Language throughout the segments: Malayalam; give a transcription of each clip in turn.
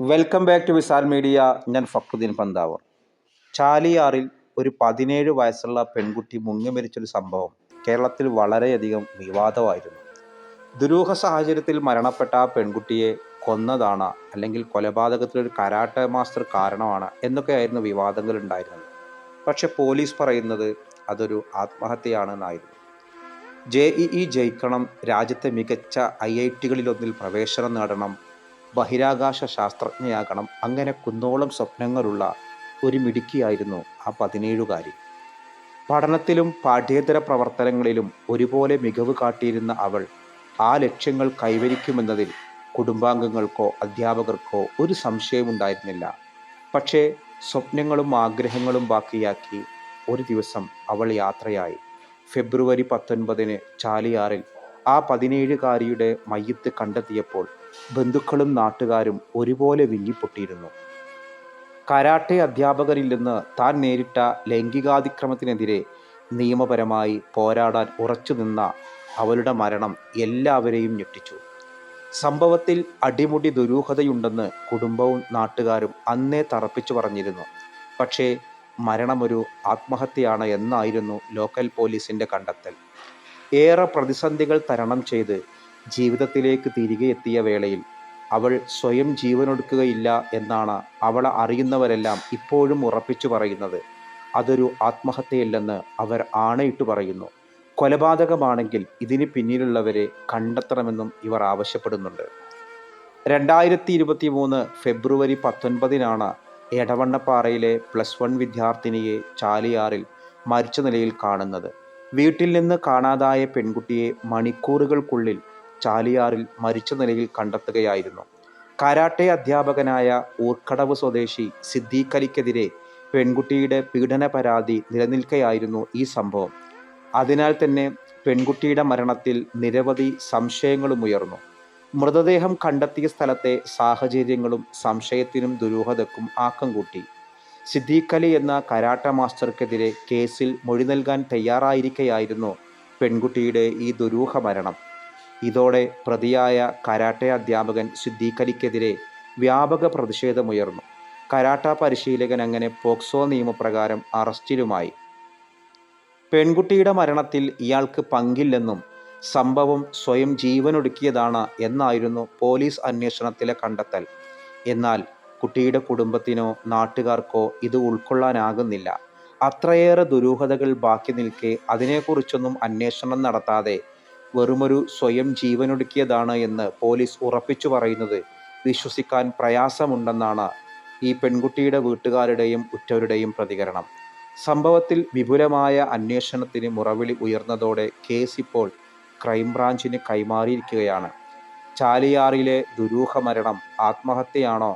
Welcome back to Visal media ഞാൻ ഫക്രുദ്ദീൻ പന്താവർ. ചാലിയാറിൽ ഒരു പതിനേഴ് വയസ്സുള്ള പെൺകുട്ടി മുങ്ങി മരിച്ചൊരു സംഭവം കേരളത്തിൽ വളരെയധികം വിവാദമായിരുന്നു. ദുരൂഹ സാഹചര്യത്തിൽ മരണപ്പെട്ട ആ പെൺകുട്ടിയെ കൊന്നതാണ് അല്ലെങ്കിൽ കൊലപാതകത്തിലൊരു കരാട്ടെ മാസ്റ്റർ കാരണമാണ് എന്നൊക്കെയായിരുന്നു വിവാദങ്ങൾ ഉണ്ടായിരുന്നത്. പക്ഷെ പോലീസ് പറയുന്നത് അതൊരു ആത്മഹത്യയാണെന്നായിരുന്നു. ജെ ഇ ഇ ജയിക്കണം. രാജ്യത്തെ മികച്ച ഐ ഐ ടികളിലൊന്നിൽ പ്രവേശനം നേടണം. ബഹിരാകാശ ശാസ്ത്രജ്ഞയാകണം അങ്ങനെ കുന്നോളം സ്വപ്നങ്ങളുള്ള ഒരു മിടുക്കിയായിരുന്നു ആ പതിനേഴുകാരി. പഠനത്തിലും പാഠ്യേതര പ്രവർത്തനങ്ങളിലും ഒരുപോലെ മികവ് കാട്ടിയിരുന്ന അവൾ ആ ലക്ഷ്യങ്ങൾ കൈവരിക്കുമെന്നതിൽ കുടുംബാംഗങ്ങൾക്കോ അധ്യാപകർക്കോ ഒരു സംശയമുണ്ടായിരുന്നില്ല. പക്ഷേ സ്വപ്നങ്ങളും ആഗ്രഹങ്ങളും ബാക്കിയാക്കി ഒരു ദിവസം അവൾ യാത്രയായി. ഫെബ്രുവരി പത്തൊൻപതിന് ചാലിയാറിൽ ആ പതിനേഴുകാരിയുടെ മയ്യത്ത് കണ്ടെത്തിയപ്പോൾ ബന്ധുക്കളും നാട്ടുകാരും ഒരുപോലെ വിങ്ങിപ്പൊട്ടിയിരുന്നു കരാട്ടെ അധ്യാപകരിൽ നിന്ന് താൻ നേരിട്ട ലൈംഗികാതിക്രമത്തിനെതിരെ നിയമപരമായി പോരാടാൻ ഉറച്ചു നിന്ന അവളുടെ മരണം എല്ലാവരെയും ഞെട്ടിച്ചു. സംഭവത്തിൽ അടിമുടി ദുരൂഹതയുണ്ടെന്ന് കുടുംബവും നാട്ടുകാരും അന്നേ തറപ്പിച്ചു പറഞ്ഞിരുന്നു. പക്ഷേ മരണമൊരു ആത്മഹത്യയാണ് എന്നായിരുന്നു ലോക്കൽ പോലീസിന്റെ കണ്ടെത്തൽ. ഏറെ പ്രതിസന്ധികൾ തരണം ചെയ്ത് ജീവിതത്തിലേക്ക് തിരികെ എത്തിയ വേളയിൽ അവൾ സ്വയം ജീവനൊടുക്കുകയില്ല എന്നാണ് അവളെ അറിയുന്നവരെല്ലാം ഇപ്പോഴും ഉറപ്പിച്ചു പറയുന്നത്. അതൊരു ആത്മഹത്യയല്ലെന്ന് അവർ ആണയിട്ട് പറയുന്നു. കൊലപാതകമാണെങ്കിൽ ഇതിന് പിന്നിലുള്ളവരെ കണ്ടെത്തണമെന്നും ഇവർ ആവശ്യപ്പെടുന്നുണ്ട്. രണ്ടായിരത്തി ഇരുപത്തി മൂന്ന് ഫെബ്രുവരി പത്തൊൻപതിനാണ് എടവണ്ണപ്പാറയിലെ പ്ലസ് വൺ വിദ്യാർത്ഥിനിയെ ചാലിയാറിൽ മരിച്ച നിലയിൽ കാണുന്നത്. വീട്ടിൽ നിന്ന് കാണാതായ പെൺകുട്ടിയെ മണിക്കൂറുകൾക്കുള്ളിൽ ചാലിയാറിൽ മരിച്ച നിലയിൽ കണ്ടെത്തുകയായിരുന്നു. കരാട്ടെ അധ്യാപകനായ ഊർക്കടവ് സ്വദേശി സിദ്ദീഖ് അലിക്കെതിരെ പെൺകുട്ടിയുടെ പീഡന പരാതി നിലനിൽക്കെയായിരുന്നു ഈ സംഭവം. അതിനാൽ തന്നെ പെൺകുട്ടിയുടെ മരണത്തിൽ നിരവധി സംശയങ്ങളും ഉയർന്നു. മൃതദേഹം കണ്ടെത്തിയ സ്ഥലത്തെ സാഹചര്യങ്ങളും സംശയത്തിനും ദുരൂഹതക്കും ആക്കം കൂട്ടി. സിദ്ദീഖ് അലി എന്ന കരാട്ട മാസ്റ്റർക്കെതിരെ കേസിൽ മൊഴി നൽകാൻ തയ്യാറായിരിക്കെയായിരുന്നു പെൺകുട്ടിയുടെ ഈ ദുരൂഹ മരണം. ഇതോടെ പ്രതിയായ കരാട്ടെ അധ്യാപകൻ സിദ്ദീഖ് അലിക്കെതിരെ വ്യാപക പ്രതിഷേധമുയർന്നു. കരാട്ട പരിശീലകൻ അങ്ങനെ പോക്സോ നിയമപ്രകാരം അറസ്റ്റിലുമായി. പെൺകുട്ടിയുടെ മരണത്തിൽ ഇയാൾക്ക് പങ്കില്ലെന്നും സംഭവം സ്വയം ജീവനൊടുക്കിയതാണ് എന്നായിരുന്നു പോലീസ് അന്വേഷണത്തിലെ കണ്ടെത്തൽ. എന്നാൽ കുട്ടിയുടെ കുടുംബത്തിനോ നാട്ടുകാർക്കോ ഇത് ഉൾക്കൊള്ളാനാകുന്നില്ല. അത്രയേറെ ദുരൂഹതകൾ ബാക്കി നിൽക്കെ അതിനെക്കുറിച്ചൊന്നും അന്വേഷണം നടത്താതെ വെറുമൊരു സ്വയം ജീവനൊടുക്കിയതാണ് എന്ന് പോലീസ് ഉറപ്പിച്ചു പറയുന്നത് വിശ്വസിക്കാൻ പ്രയാസമുണ്ടെന്നാണ് ഈ പെൺകുട്ടിയുടെ വീട്ടുകാരുടെയും ഉറ്റവരുടെയും പ്രതികരണം. സംഭവത്തിൽ വിപുലമായ അന്വേഷണത്തിന് മുറവിളി ഉയർന്നതോടെ കേസ് ഇപ്പോൾ ക്രൈംബ്രാഞ്ചിന് കൈമാറിയിരിക്കുകയാണ്. ചാലിയാറിലെ ദുരൂഹ മരണം ആത്മഹത്യയാണോ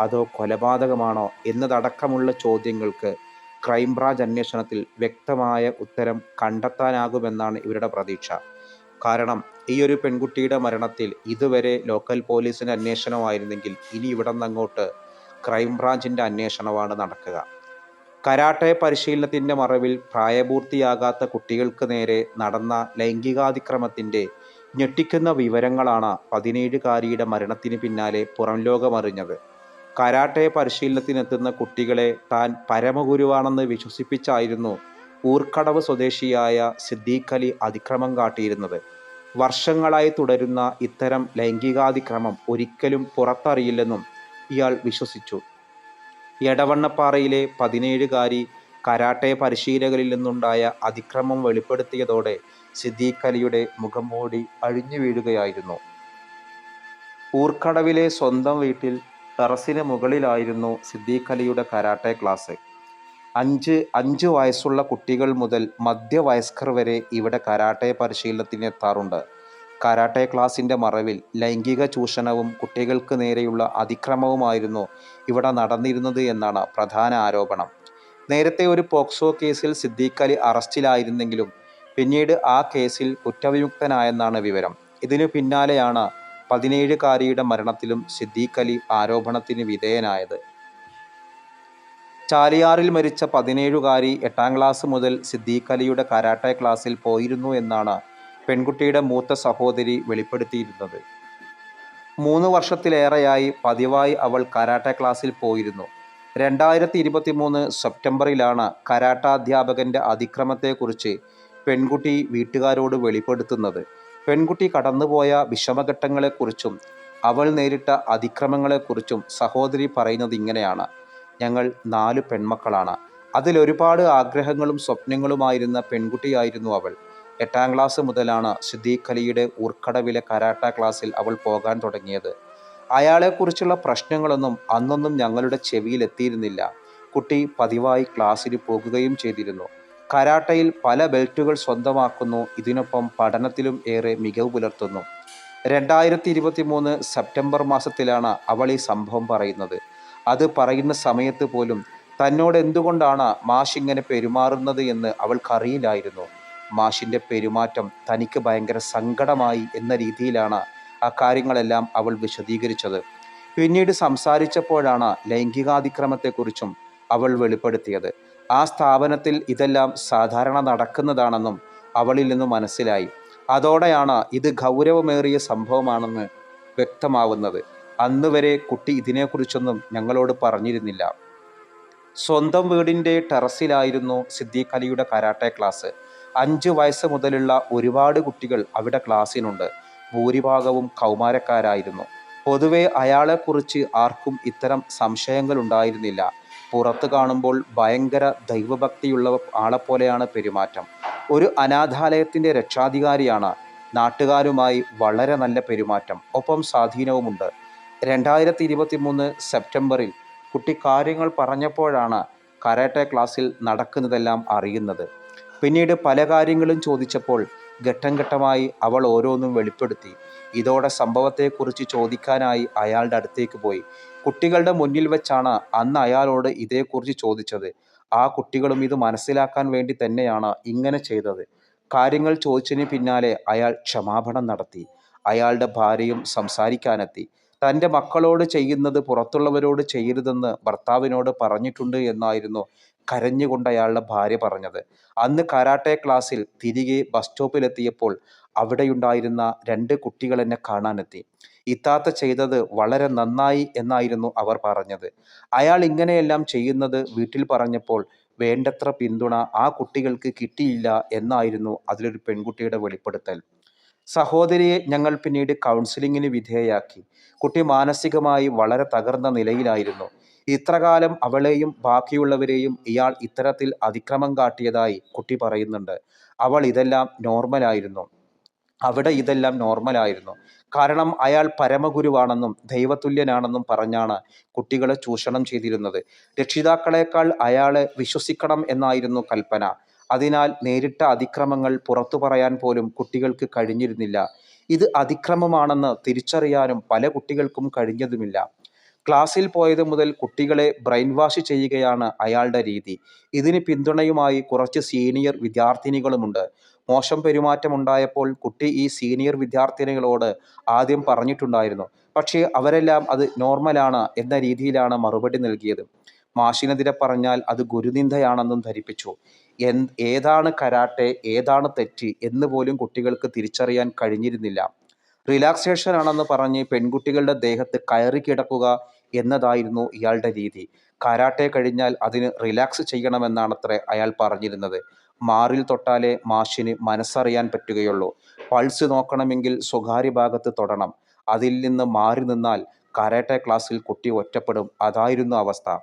അതോ കൊലപാതകമാണോ എന്നതടക്കമുള്ള ചോദ്യങ്ങൾക്ക് ക്രൈംബ്രാഞ്ച് അന്വേഷണത്തിൽ വ്യക്തമായ ഉത്തരം കണ്ടെത്താനാകുമെന്നാണ് ഇവരുടെ പ്രതീക്ഷ. കാരണം ഈ ഒരു പെൺകുട്ടിയുടെ മരണത്തിൽ ഇതുവരെ ലോക്കൽ പോലീസിന് അന്വേഷണമായിരുന്നെങ്കിൽ ഇനി ഇവിടെ നിന്നങ്ങോട്ട് ക്രൈംബ്രാഞ്ചിന്റെ അന്വേഷണമാണ് നടക്കുക. കരാട്ടെ പരിശീലനത്തിന്റെ മറവിൽ പ്രായപൂർത്തിയാകാത്ത കുട്ടികൾക്ക് നേരെ നടന്ന ലൈംഗികാതിക്രമത്തിന്റെ ഞെട്ടിക്കുന്ന വിവരങ്ങളാണ് പതിനേഴുകാരിയുടെ മരണത്തിന് പിന്നാലെ പുറം ലോകമറിഞ്ഞത് കരാട്ടെ പരിശീലനത്തിനെത്തുന്ന കുട്ടികളെ താൻ പരമഗുരുവാണെന്ന് വിശ്വസിപ്പിച്ചായിരുന്നു ഊർക്കടവ് സ്വദേശിയായ സിദ്ദീഖ് അലി അതിക്രമം കാട്ടിയിരുന്നത്. വർഷങ്ങളായി തുടരുന്ന ഇത്തരം ലൈംഗികാതിക്രമം ഒരിക്കലും പുറത്തറിയില്ലെന്നും ഇയാൾ വിശ്വസിച്ചു. എടവണ്ണപ്പാറയിലെ പതിനേഴുകാരി കരാട്ടെ പരിശീലകരിൽ നിന്നുണ്ടായ അതിക്രമം വെളിപ്പെടുത്തിയതോടെ സിദ്ദീഖ് അലിയുടെ മുഖം മൂടി അഴിഞ്ഞു വീഴുകയായിരുന്നു ഊർക്കടവിലെ സ്വന്തം വീട്ടിൽ ടെറസിന് മുകളിലായിരുന്നു സിദ്ദീഖലിയുടെ കരാട്ടെ ക്ലാസ്. അഞ്ച് അഞ്ച് വയസ്സുള്ള കുട്ടികൾ മുതൽ മധ്യവയസ്കർ വരെ ഇവിടെ കരാട്ടെ പരിശീലനത്തിന് എത്താറുണ്ട് കരാട്ടെ ക്ലാസിന്റെ മറവിൽ ലൈംഗിക ചൂഷണവും കുട്ടികൾക്ക് നേരെയുള്ള അതിക്രമവുമായിരുന്നു ഇവിടെ നടന്നിരുന്നത് എന്നാണ് പ്രധാന ആരോപണം. നേരത്തെ ഒരു പോക്സോ കേസിൽ സിദ്ദീഖ് അലി അറസ്റ്റിലായിരുന്നെങ്കിലും പിന്നീട് ആ കേസിൽ കുറ്റവിമുക്തനായെന്നാണ് വിവരം. ഇതിനു പിന്നാലെയാണ് പതിനേഴുകാരിയുടെ മരണത്തിലും സിദ്ദീഖ് അലി ആരോപണത്തിന് വിധേയനായത്. ചാലിയാറിൽ മരിച്ച പതിനേഴുകാരി എട്ടാം ക്ലാസ് മുതൽ സിദ്ദീഖ് അലിയുടെ കരാട്ടെ ക്ലാസ്സിൽ പോയിരുന്നു എന്നാണ് പെൺകുട്ടിയുടെ മൂത്ത സഹോദരി വെളിപ്പെടുത്തിയിരുന്നത്. മൂന്ന് വർഷത്തിലേറെയായി പതിവായി അവൾ കരാട്ടെ ക്ലാസ്സിൽ പോയിരുന്നു. രണ്ടായിരത്തി ഇരുപത്തി മൂന്ന് സെപ്റ്റംബറിലാണ് കരാട്ടാധ്യാപകന്റെ അതിക്രമത്തെക്കുറിച്ച് പെൺകുട്ടി വീട്ടുകാരോട് വെളിപ്പെടുത്തുന്നത്. പെൺകുട്ടി കടന്നുപോയ വിഷമഘട്ടങ്ങളെക്കുറിച്ചും അവൾ നേരിട്ട അതിക്രമങ്ങളെക്കുറിച്ചും സഹോദരി പറയുന്നത് ഇങ്ങനെയാണ്. ഞങ്ങൾ നാല് പെൺമക്കളാണ്. അതിലൊരുപാട് ആഗ്രഹങ്ങളും സ്വപ്നങ്ങളുമായിരുന്ന പെൺകുട്ടിയായിരുന്നു അവൾ. എട്ടാം ക്ലാസ് മുതലാണ് സിദ്ദീഖ് അലിയുടെ ഊർക്കടവിലെ കരാട്ട ക്ലാസ്സിൽ അവൾ പോകാൻ തുടങ്ങിയത്. അയാളെക്കുറിച്ചുള്ള പ്രശ്നങ്ങളൊന്നും അന്നൊന്നും ഞങ്ങളുടെ ചെവിയിലെത്തിയിരുന്നില്ല. കുട്ടി പതിവായി ക്ലാസ്സിന് പോകുകയും ചെയ്തിരുന്നു. കരാട്ടയിൽ പല ബെൽറ്റുകൾ സ്വന്തമാക്കുന്നു. ഇതിനൊപ്പം പഠനത്തിലും ഏറെ മികവ് പുലർത്തുന്നു. രണ്ടായിരത്തി ഇരുപത്തി മൂന്ന് സെപ്റ്റംബർ മാസത്തിലാണ് അവൾ ഈ സംഭവം പറയുന്നത്. അത് പറയുന്ന സമയത്ത് പോലും തന്നോട് എന്തുകൊണ്ടാണ് മാഷ് ഇങ്ങനെ പെരുമാറുന്നത് എന്ന് അവൾക്കറിയില്ലായിരുന്നു. മാഷിന്റെ പെരുമാറ്റം തനിക്ക് ഭയങ്കര സങ്കടമായി എന്ന രീതിയിലാണ് ആ കാര്യങ്ങളെല്ലാം അവൾ വിശദീകരിച്ചത്. പിന്നീട് സംസാരിച്ചപ്പോഴാണ് ലൈംഗികാതിക്രമത്തെക്കുറിച്ചും അവൾ വെളിപ്പെടുത്തിയത്. ആ സ്ഥാപനത്തിൽ ഇതെല്ലാം സാധാരണ നടക്കുന്നതാണെന്നും അവളിൽ നിന്ന് മനസ്സിലായി. അതോടെയാണ് ഇത് ഗൗരവമേറിയ സംഭവമാണെന്ന് വ്യക്തമാവുന്നത്. അന്ന് വരെ കുട്ടി ഇതിനെക്കുറിച്ചൊന്നും ഞങ്ങളോട് പറഞ്ഞിരുന്നില്ല. സ്വന്തം വീടിന്റെ ടെറസിലായിരുന്നു സിദ്ദീഖ് അലിയുടെ കരാട്ടെ ക്ലാസ്. അഞ്ച് വയസ്സ് മുതലുള്ള ഒരുപാട് കുട്ടികൾ അവിടെ ക്ലാസ്സിനുണ്ട്. ഭൂരിഭാഗവും കൗമാരക്കാരായിരുന്നു. പൊതുവെ അയാളെക്കുറിച്ച് ആർക്കും ഇത്തരം സംശയങ്ങൾ ഉണ്ടായിരുന്നില്ല പുറത്ത് കാണുമ്പോൾ ഭയങ്കര ദൈവഭക്തിയുള്ള ആളെപ്പോലെയാണ് പെരുമാറ്റം. ഒരു അനാഥാലയത്തിന്റെ രക്ഷാധികാരിയാണ് നാട്ടുകാരുമായി വളരെ നല്ല പെരുമാറ്റം. ഒപ്പം സ്വാധീനവുമുണ്ട്. രണ്ടായിരത്തി ഇരുപത്തി മൂന്ന് സെപ്റ്റംബറിൽ കുട്ടി കാര്യങ്ങൾ പറഞ്ഞപ്പോഴാണ് കരാട്ടെ ക്ലാസ്സിൽ നടക്കുന്നതെല്ലാം അറിയുന്നത്. പിന്നീട് പല കാര്യങ്ങളും ചോദിച്ചപ്പോൾ ഘട്ടം ഘട്ടമായി അവൾ ഓരോന്നും വെളിപ്പെടുത്തി. ഇതോടെ സംഭവത്തെക്കുറിച്ച് ചോദിക്കാനായി അയാളുടെ അടുത്തേക്ക് പോയി. കുട്ടികളുടെ മുന്നിൽ വെച്ചാണ് അന്ന് അയാളോട് ഇതേക്കുറിച്ച് ചോദിച്ചത്. ആ കുട്ടികളും ഇത് മനസ്സിലാക്കാൻ വേണ്ടി തന്നെയാണ് ഇങ്ങനെ ചെയ്തത്. കാര്യങ്ങൾ ചോദിച്ചതിന് പിന്നാലെ അയാൾ ക്ഷമാപണം നടത്തി. അയാളുടെ ഭാര്യയും സംസാരിക്കാനെത്തി. തന്റെ മക്കളോട് ചെയ്യുന്നത് പുറത്തുള്ളവരോട് ചെയ്യരുതെന്ന് ഭർത്താവിനോട് പറഞ്ഞിട്ടുണ്ട് എന്നായിരുന്നു കരഞ്ഞുകൊണ്ട് അയാളുടെ ഭാര്യ പറഞ്ഞത്. അന്ന് കരാട്ടെ ക്ലാസ്സിൽ തിരികെ ബസ് സ്റ്റോപ്പിലെത്തിയപ്പോൾ അവിടെയുണ്ടായിരുന്ന രണ്ട് കുട്ടികൾ എന്നെ കാണാനെത്തി. ഇത്താത്ത ചെയ്തത് വളരെ നന്നായി എന്നായിരുന്നു അവർ പറഞ്ഞത്. അയാൾ ഇങ്ങനെയെല്ലാം ചെയ്യുന്നത് വീട്ടിൽ പറഞ്ഞപ്പോൾ വേണ്ടത്ര പിന്തുണ ആ കുട്ടികൾക്ക് കിട്ടിയില്ല എന്നായിരുന്നു അതിലൊരു പെൺകുട്ടിയുടെ വെളിപ്പെടുത്തൽ. സഹോദരിയെ ഞങ്ങൾ പിന്നീട് കൗൺസിലിങ്ങിന് വിധേയയാക്കി കുട്ടി മാനസികമായി വളരെ തകർന്ന നിലയിലായിരുന്നു. ഇത്രകാലം അവളെയും ബാക്കിയുള്ളവരെയും ഇയാൾ ഇത്തരത്തിൽ അതിക്രമം കാട്ടിയതായി കുട്ടി പറയുന്നുണ്ട്. അവൾ ഇതെല്ലാം നോർമലായിരുന്നു അവിടെ ഇതെല്ലാം നോർമലായിരുന്നു കാരണം അയാൾ പരമഗുരുവാണെന്നും ദൈവതുല്യനാണെന്നും പറഞ്ഞാണ് കുട്ടികളെ ചൂഷണം ചെയ്തിരുന്നത്. രക്ഷിതാക്കളെക്കാൾ അയാളെ വിശ്വസിക്കണം എന്നായിരുന്നു കൽപ്പന. അതിനാൽ നേരിട്ട അതിക്രമങ്ങൾ പുറത്തു പറയാൻ പോലും കുട്ടികൾക്ക് കഴിഞ്ഞിരുന്നില്ല. ഇത് അതിക്രമമാണെന്ന് തിരിച്ചറിയാനും പല കുട്ടികൾക്കും കഴിഞ്ഞതുമില്ല. ക്ലാസ്സിൽ പോയത് മുതൽ കുട്ടികളെ ബ്രെയിൻ വാഷ് ചെയ്യുകയാണ് അയാളുടെ രീതി. ഇതിന് പിന്തുണയുമായി കുറച്ച് സീനിയർ വിദ്യാർത്ഥിനികളുമുണ്ട്. മോശം പെരുമാറ്റമുണ്ടായപ്പോൾ കുട്ടി ഈ സീനിയർ വിദ്യാർത്ഥിനികളോട് ആദ്യം പറഞ്ഞിട്ടുണ്ടായിരുന്നു. പക്ഷേ അവരെല്ലാം അത് നോർമലാണ് എന്ന രീതിയിലാണ് മറുപടി നൽകിയത്. മാഷിനെതിരെ പറഞ്ഞാൽ അത് ഗുരുനിന്ദയാണെന്നും ധരിപ്പിച്ചു. എൻ ഏതാണ് കരാട്ടെ ഏതാണ് തെറ്റ് എന്ന് പോലും കുട്ടികൾക്ക് തിരിച്ചറിയാൻ കഴിഞ്ഞിരുന്നില്ല. റിലാക്സേഷൻ ആണെന്ന് പറഞ്ഞ് പെൺകുട്ടികളുടെ ദേഹത്ത് കയറി കിടക്കുക എന്നതായിരുന്നു ഇയാളുടെ രീതി. കരാട്ടെ കഴിഞ്ഞാൽ അതിന് റിലാക്സ് ചെയ്യണമെന്നാണത്രേ അയാൾ പറഞ്ഞിരുന്നത്. മാറിൽ തൊട്ടാലേ മാഷിന് മനസ്സറിയാൻ പറ്റുകയുള്ളൂ. പൾസ് നോക്കണമെങ്കിൽ സ്വകാര്യ ഭാഗത്ത് തൊടണം. അതിൽ നിന്ന് മാറി നിന്നാൽ കരാട്ടെ ക്ലാസ്സിൽ കുട്ടി ഒറ്റപ്പെടും. അതായിരുന്നു അവസ്ഥ.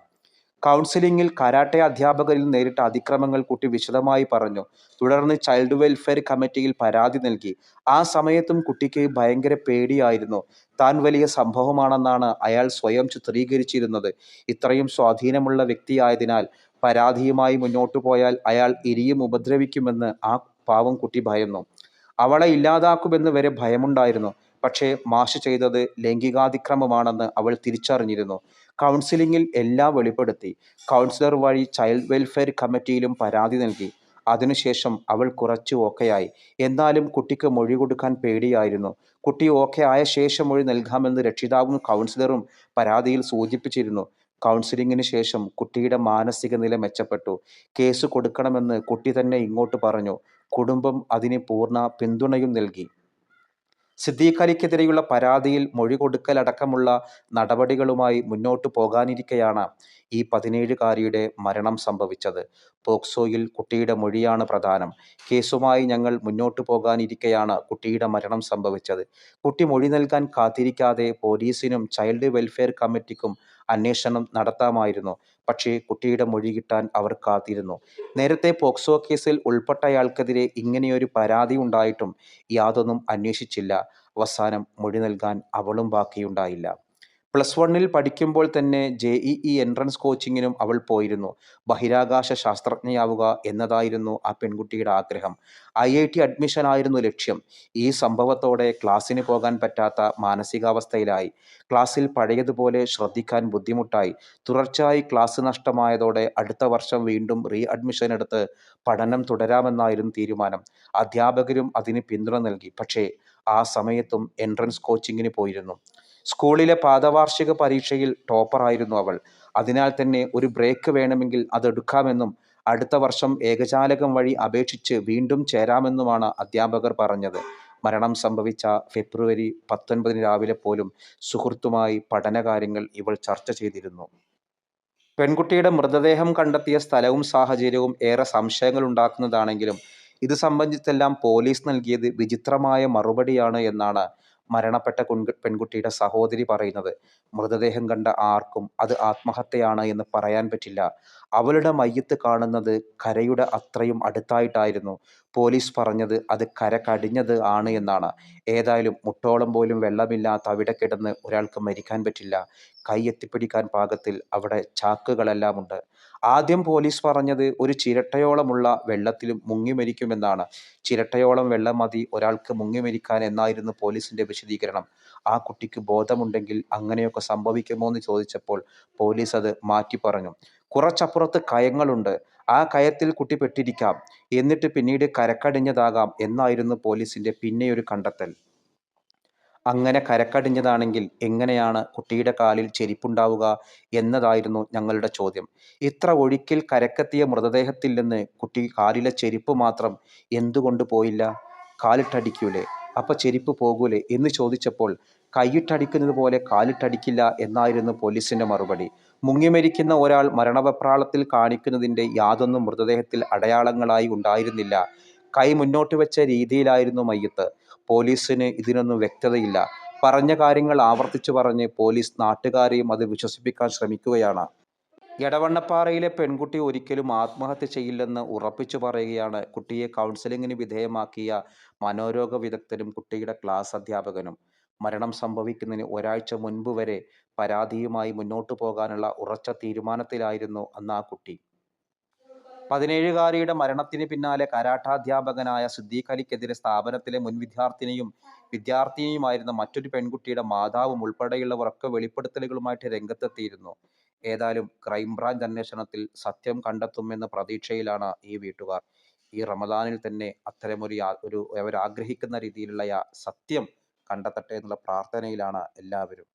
കൗൺസിലിംഗിൽ കരാട്ടെ അധ്യാപകരിൽ നേരിട്ട അതിക്രമങ്ങൾ കുട്ടി വിശദമായി പറഞ്ഞു. തുടർന്ന് ചൈൽഡ് വെൽഫെയർ കമ്മിറ്റിയിൽ പരാതി നൽകി. ആ സമയത്തും കുട്ടിക്ക് ഭയങ്കര പേടിയായിരുന്നു. താൻ വലിയ സംഭവമാണെന്നാണ് അയാൾ സ്വയം ചിത്രീകരിച്ചിരുന്നത്. ഇത്രയും സ്വാധീനമുള്ള വ്യക്തിയായതിനാൽ പരാതിയുമായി മുന്നോട്ടു പോയാൽ അയാൾ ഇരിയും ഉപദ്രവിക്കുമെന്ന് ആ പാവം കുട്ടി ഭയന്നു. അവളെ ഇല്ലാതാക്കുമെന്ന് വരെ ഭയമുണ്ടായിരുന്നു. പക്ഷേ മാഷ് ചെയ്തത് ലൈംഗികാതിക്രമമാണെന്ന് അവൾ തിരിച്ചറിഞ്ഞിരുന്നു. കൗൺസിലിംഗിൽ എല്ലാം വെളിപ്പെടുത്തി. കൗൺസിലർ വഴി ചൈൽഡ് വെൽഫെയർ കമ്മിറ്റിയിലും പരാതി നൽകി. അതിനുശേഷം അവൾ കുറച്ച് ഓക്കെയായി. എന്നാലും കുട്ടിക്ക് മൊഴി കൊടുക്കാൻ പേടിയായിരുന്നു. കുട്ടി ഓക്കെ ആയ ശേഷം മൊഴി നൽകാമെന്ന് രക്ഷിതാവും കൗൺസിലറും പരാതിയിൽ സൂചിപ്പിച്ചിരുന്നു. കൗൺസിലിങ്ങിന് ശേഷം കുട്ടിയുടെ മാനസിക നില മെച്ചപ്പെട്ടു. കേസ് കൊടുക്കണമെന്ന് കുട്ടി തന്നെ ഇങ്ങോട്ട് പറഞ്ഞു. കുടുംബം അതിന് പൂർണ പിന്തുണയും നൽകി. സിദ്ദീഖ് അലിക്കെതിരെയുള്ള പരാതിയിൽ മൊഴി കൊടുക്കലടക്കമുള്ള നടപടികളുമായി മുന്നോട്ടു പോകാനിരിക്കെയാണ്. ഈ പതിനേഴുകാരിയുടെ മരണം സംഭവിച്ചത്. പോക്സോയിൽ കുട്ടിയുടെ മൊഴിയാണ് പ്രധാനം. കേസുമായി ഞങ്ങൾ മുന്നോട്ടു പോകാനിരിക്കെയാണ് കുട്ടിയുടെ മരണം സംഭവിച്ചത്. കുട്ടി മൊഴി നൽകാൻ കാത്തിരിക്കാതെ പോലീസിനും ചൈൽഡ് വെൽഫെയർ കമ്മിറ്റിക്കും അന്വേഷണം നടത്താമായിരുന്നു. പക്ഷേ കുട്ടിയുടെ മൊഴി കിട്ടാൻ അവർ കാത്തിരുന്നു. നേരത്തെ പോക്സോ കേസിൽ ഉൾപ്പെട്ടയാൾക്കെതിരെ ഇങ്ങനെയൊരു പരാതി ഉണ്ടായിട്ടും യാതൊന്നും അന്വേഷിച്ചില്ല. അവസാനം മൊഴി നൽകാൻ അവളും ബാക്കിയുണ്ടായില്ല. പ്ലസ് വണ്ണിൽ പഠിക്കുമ്പോൾ തന്നെ ജെ ഇ ഇ എൻട്രൻസ് കോച്ചിങ്ങിനും അവൾ പോയിരുന്നു. ബഹിരാകാശ ശാസ്ത്രജ്ഞയാവുക എന്നതായിരുന്നു ആ പെൺകുട്ടിയുടെ ആഗ്രഹം. ഐ ഐ ടി അഡ്മിഷൻ ആയിരുന്നു ലക്ഷ്യം. ഈ സംഭവത്തോടെ ക്ലാസ്സിന് പോകാൻ പറ്റാത്ത മാനസികാവസ്ഥയിലായി. ക്ലാസ്സിൽ പഴയതുപോലെ ശ്രദ്ധിക്കാൻ ബുദ്ധിമുട്ടായി. തുടർച്ചയായി ക്ലാസ് നഷ്ടമായതോടെ അടുത്ത വർഷം വീണ്ടും റീ അഡ്മിഷൻ എടുത്ത് പഠനം തുടരാമെന്നായിരുന്നു തീരുമാനം. അധ്യാപകരും അതിന് പിന്തുണ നൽകി. പക്ഷേ ആ സമയത്തും എൻട്രൻസ് കോച്ചിങ്ങിന് പോയിരുന്നു. സ്കൂളിലെ പാദവാർഷിക പരീക്ഷയിൽ ടോപ്പറായിരുന്നു അവൾ. അതിനാൽ തന്നെ ഒരു ബ്രേക്ക് വേണമെങ്കിൽ അതെടുക്കാമെന്നും അടുത്ത വർഷം ഏകജാലകം വഴി അപേക്ഷിച്ച് വീണ്ടും ചേരാമെന്നുമാണ് അധ്യാപകർ പറഞ്ഞത്. മരണം സംഭവിച്ച ഫെബ്രുവരി പത്തൊൻപതിന് രാവിലെ പോലും സുഹൃത്തുമായി പഠനകാര്യങ്ങൾ ഇവൾ ചർച്ച ചെയ്തിരുന്നു. പെൺകുട്ടിയുടെ മൃതദേഹം കണ്ടെത്തിയ സ്ഥലവും സാഹചര്യവും ഏറെ സംശയങ്ങൾ ഉണ്ടാക്കുന്നതാണെങ്കിലും ഇത് സംബന്ധിച്ചെല്ലാം പോലീസ് നൽകിയത് വിചിത്രമായ മറുപടിയാണ് എന്നാണ് മരണപ്പെട്ട പെൺകുട്ടിയുടെ സഹോദരി പറയുന്നത്. മൃതദേഹം കണ്ട ആർക്കും അത് ആത്മഹത്യയാണ് എന്ന് പറയാൻ പറ്റില്ല. അവളുടെ മയ്യത്ത് കാണുന്നത് കരയുടെ അത്രയും അടുത്തായിട്ടായിരുന്നു. പോലീസ് പറഞ്ഞത് അത് കര കടിഞ്ഞത് ആണ് എന്നാണ്. ഏതായാലും മുട്ടോളം പോലും വെള്ളമില്ലാത്ത അവിടെ കിടന്ന് ഒരാൾക്ക് മരിക്കാൻ പറ്റില്ല. കൈ എത്തിപ്പിടിക്കാൻ പാകത്തിൽ അവിടെ ചാക്കുകളെല്ലാം ഉണ്ട്. ആദ്യം പോലീസ് പറഞ്ഞത് ഒരു ചിരട്ടയോളമുള്ള വെള്ളത്തിലും മുങ്ങി മരിക്കുമെന്നാണ്. ചിരട്ടയോളം വെള്ളം മതി ഒരാൾക്ക് മുങ്ങി മരിക്കാൻ എന്നായിരുന്നു പോലീസിന്റെ വിശദീകരണം. ആ കുട്ടിക്ക് ബോധമുണ്ടെങ്കിൽ അങ്ങനെയൊക്കെ സംഭവിക്കുമോ എന്ന് ചോദിച്ചപ്പോൾ പോലീസ് അത് മാറ്റി പറഞ്ഞു. കുറച്ചപ്പുറത്ത് കയങ്ങളുണ്ട്. ആ കയത്തിൽ കുട്ടി പെട്ടിരിക്കാം എന്നിട്ട് പിന്നീട് കരക്കടിഞ്ഞതാകാം എന്നായിരുന്നു പോലീസിന്റെ പിന്നെയൊരു കണ്ടെത്തൽ. അങ്ങനെ കരക്കടിഞ്ഞതാണെങ്കിൽ എങ്ങനെയാണ് കുട്ടിയുടെ കാലിൽ ചെരിപ്പുണ്ടാവുക എന്നതായിരുന്നു ഞങ്ങളുടെ ചോദ്യം. ഇത്ര ഒഴുക്കിൽ കരക്കെത്തിയ മൃതദേഹത്തിൽ നിന്ന് കുട്ടി കാലിലെ ചെരിപ്പ് മാത്രം എന്തുകൊണ്ട് പോയില്ല? കാലിട്ടടിക്കൂലേ? അപ്പോൾ ചെരിപ്പ് പോകൂലേ? എന്ന് ചോദിച്ചപ്പോൾ കൈയിട്ടടിക്കുന്നത് പോലെ കാലിട്ടടിക്കില്ല എന്നായിരുന്നു പോലീസിന്റെ മറുപടി. മുങ്ങിമരിക്കുന്ന ഒരാൾ മരണവെപ്രാളത്തിൽ കാണിക്കുന്നതിന്റെ യാതൊന്നും മൃതദേഹത്തിൽ അടയാളങ്ങളായി ഉണ്ടായിരുന്നില്ല. കൈ മുന്നോട്ട് വെച്ച രീതിയിലായിരുന്നു മയ്യത്ത്. പോലീസിന് ഇതിനൊന്നും വ്യക്തതയില്ല. പറഞ്ഞ കാര്യങ്ങൾ ആവർത്തിച്ചു പറഞ്ഞ് പോലീസ് നാട്ടുകാരെയും അത് വിശ്വസിപ്പിക്കാൻ ശ്രമിക്കുകയാണ്. എടവണ്ണപ്പാറയിലെ പെൺകുട്ടി ഒരിക്കലും ആത്മഹത്യ ചെയ്യില്ലെന്ന് ഉറപ്പിച്ചു പറയുകയാണ് കുട്ടിയെ കൗൺസിലിങ്ങിന് വിധേയമാക്കിയ മനോരോഗ വിദഗ്ധരും കുട്ടിയുടെ ക്ലാസ് അധ്യാപകനും. മരണം സംഭവിക്കുന്നതിന് ഒരാഴ്ച മുൻപ് വരെ പരാതിയുമായി മുന്നോട്ടു പോകാനുള്ള ഉറച്ച തീരുമാനത്തിലായിരുന്നു അന്ന് ആ കുട്ടി. പതിനേഴുകാരിയുടെ മരണത്തിന് പിന്നാലെ കരാട്ടാധ്യാപകനായ സിദ്ദീഖ് അലിക്കെതിരെ സ്ഥാപനത്തിലെ മുൻ വിദ്യാർത്ഥിനിയും വിദ്യാർത്ഥിനിയുമായിരുന്ന മറ്റൊരു പെൺകുട്ടിയുടെ മാതാവും ഉൾപ്പെടെയുള്ളവരൊക്കെ വെളിപ്പെടുത്തലുകളുമായിട്ട് രംഗത്തെത്തിയിരുന്നു. ഏതായാലും ക്രൈംബ്രാഞ്ച് അന്വേഷണത്തിൽ സത്യം കണ്ടെത്തുമെന്ന പ്രതീക്ഷയിലാണ് ഈ വീട്ടുകാർ. ഈ റമദാനിൽ തന്നെ അത്തരമൊരു ഒരു അവരാഗ്രഹിക്കുന്ന രീതിയിലുള്ള സത്യം കണ്ടെത്തട്ടെ എന്നുള്ള പ്രാർത്ഥനയിലാണ് എല്ലാവരും